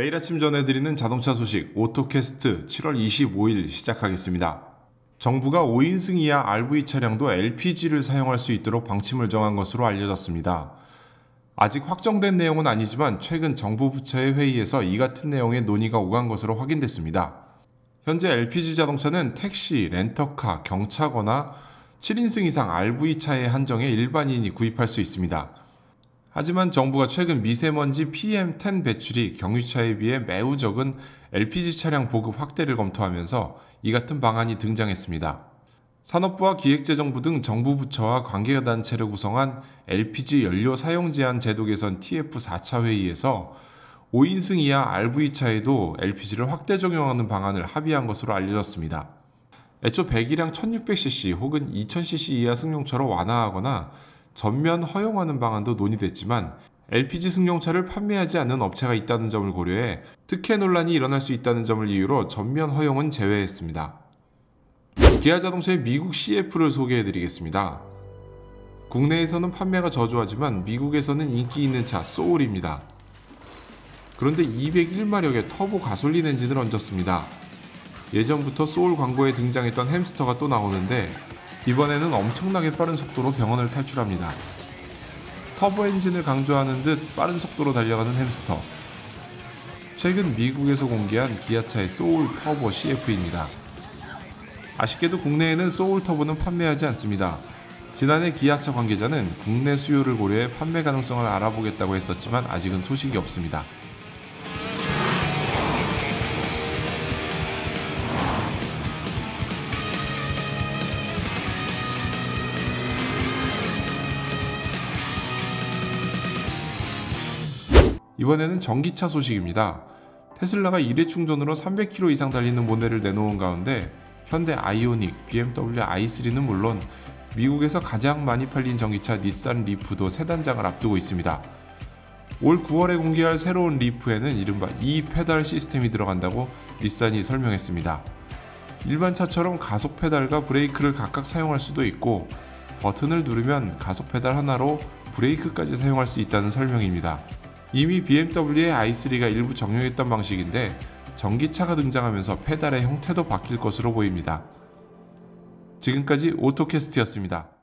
매일 아침 전해드리는 자동차 소식 오토캐스트 7월 25일 시작하겠습니다. 정부가 5인승 이하 RV 차량도 LPG를 사용할 수 있도록 방침을 정한 것으로 알려졌습니다. 아직 확정된 내용은 아니지만 최근 정부 부처의 회의에서 이 같은 내용의 논의가 오간 것으로 확인됐습니다. 현재 LPG 자동차는 택시, 렌터카, 경차거나 7인승 이상 RV차에 한정해 일반인이 구입할 수 있습니다. 하지만 정부가 최근 미세먼지 PM10 배출이 경유차에 비해 매우 적은 LPG 차량 보급 확대를 검토하면서 이 같은 방안이 등장했습니다. 산업부와 기획재정부 등 정부 부처와 관계단체를 구성한 LPG 연료 사용 제한 제도 개선 TF 4차 회의에서 5인승 이하 RV차에도 LPG를 확대 적용하는 방안을 합의한 것으로 알려졌습니다. 애초 100이랑 1600cc 혹은 2000cc 이하 승용차로 완화하거나 전면 허용하는 방안도 논의됐지만 LPG 승용차를 판매하지 않는 업체가 있다는 점을 고려해 특혜 논란이 일어날 수 있다는 점을 이유로 전면 허용은 제외했습니다. 기아 자동차의 미국 CF를 소개해 드리겠습니다. 국내에서는 판매가 저조하지만 미국에서는 인기 있는 차 소울입니다. 그런데 201마력의 터보 가솔린 엔진을 얹었습니다. 예전부터 소울 광고에 등장했던 햄스터가 또 나오는데 이번에는 엄청나게 빠른 속도로 병원을 탈출합니다. 터보 엔진을 강조하는 듯 빠른 속도로 달려가는 햄스터. 최근 미국에서 공개한 기아차의 소울 터보 CF입니다. 아쉽게도 국내에는 소울 터보는 판매하지 않습니다. 지난해 기아차 관계자는 국내 수요를 고려해 판매 가능성을 알아보겠다고 했었지만 아직은 소식이 없습니다. 이번에는 전기차 소식입니다. 테슬라가 일회 충전으로 300km 이상 달리는 모델을 내놓은 가운데 현대 아이오닉, BMW i3는 물론 미국에서 가장 많이 팔린 전기차 닛산 리프도 새 단장을 앞두고 있습니다. 올 9월에 공개할 새로운 리프에는 이른바 E 페달 시스템이 들어간다고 닛산이 설명했습니다. 일반 차처럼 가속 페달과 브레이크를 각각 사용할 수도 있고 버튼을 누르면 가속 페달 하나로 브레이크까지 사용할 수 있다는 설명입니다. 이미 BMW의 i3가 일부 적용했던 방식인데 전기차가 등장하면서 페달의 형태도 바뀔 것으로 보입니다. 지금까지 오토캐스트였습니다.